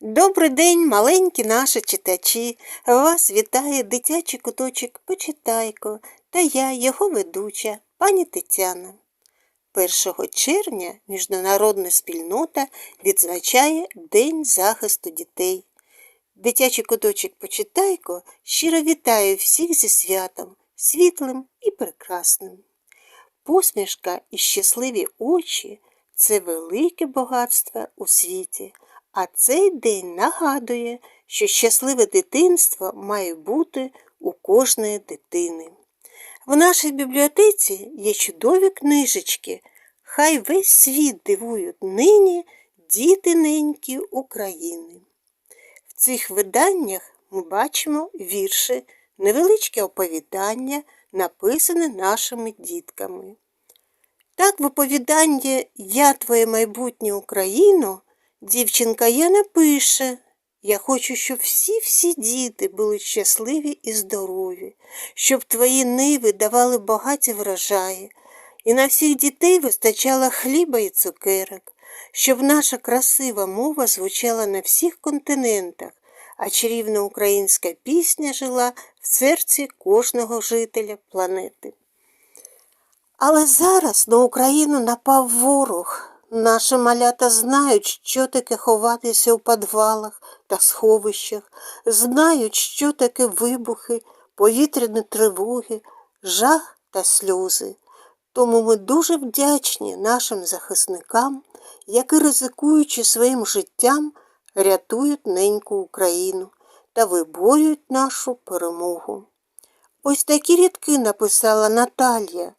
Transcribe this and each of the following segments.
Добрий день, маленькі наші читачі. Вас вітає дитячий куточок Почитайко та я, його ведуча, пані Тетяна. 1 червня міжнародна спільнота відзначає День захисту дітей. Дитячий куточок Почитайко щиро вітає всіх зі святом, світлим і прекрасним. Посмішка і щасливі очі це велике багатство у світі, а цей день нагадує, що щасливе дитинство має бути у кожної дитини. В нашій бібліотеці є чудові книжечки. Хай весь світ дивують нині діти ненькі України. В цих виданнях ми бачимо вірші, невеличке оповідання, написане нашими дітками. Так в оповіданні Я твоє майбутнє Україно дівчинка Яна пише. Я хочу, щоб всі-всі діти були щасливі і здорові, щоб твої ниви давали багаті врожаї, і на всіх дітей вистачало хліба і цукерок, щоб наша красива мова звучала на всіх континентах, а чарівна українська пісня жила в серці кожного жителя планети. Але зараз на Україну напав ворог. Наші малята знають, що таке ховатися у підвалах та сховищах, знають, що таке вибухи, повітряні тривоги, жах та сльози. Тому ми дуже вдячні нашим захисникам, які, ризикуючи своїм життям, рятують неньку Україну та виборюють нашу перемогу. Ось такі рядки написала Наталія.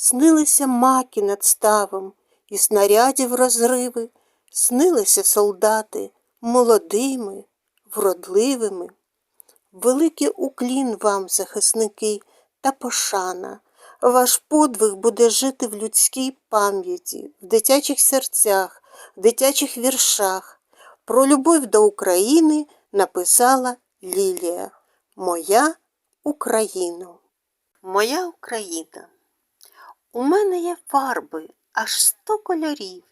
Снилися маки над ставом, і снарядів розриви, снилися солдати молодими, вродливими. Великий уклін вам, захисники, та пошана. Ваш подвиг буде жити в людській пам'яті, в дитячих серцях, в дитячих віршах. Про любов до України написала Лілія. Моя Україна. Моя Україна. У мене є фарби, аж сто кольорів,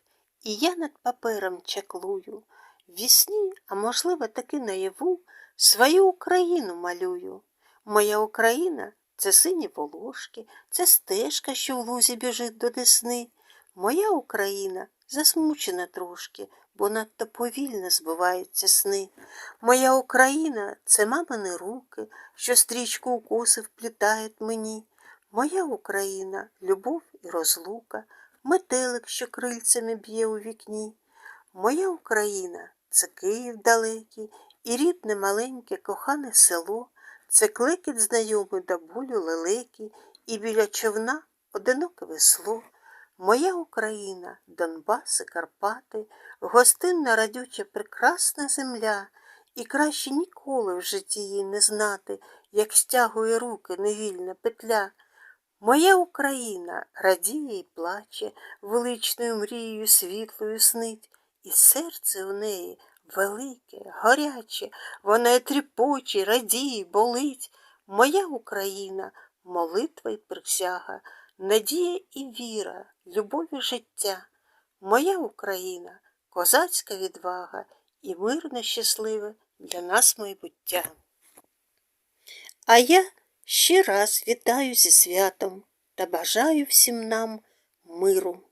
і я над папером чаклую. Вісні, а можливо, таки наяву, свою Україну малюю. Моя Україна це сині волошки, це стежка, що в лузі біжить до десни. Моя Україна засмучена трошки, бо надто повільно збиваються сни. Моя Україна це мамини руки, що стрічку у вплітають мені. Моя Україна любов і розлука, метелик, що крильцями б'є у вікні. Моя Україна це Київ далекий, і рідне маленьке кохане село, це клекіт знайомий до болю лелеки, і біля човна одиноке весло. Моя Україна, Донбас і Карпати, гостинна радюча прекрасна земля, і краще ніколи в житті їй не знати, як стягує руки невільна петля. Моя Україна радіє і плаче, величною мрією світлою снить, і серце у неї велике, горяче, вона тріпоче, радіє, болить. Моя Україна молитва й присяга, надія і віра, любов і життя. Моя Україна козацька відвага і мирне щасливе для нас майбуття. А я ще раз вітаю зі святом та бажаю всім нам миру.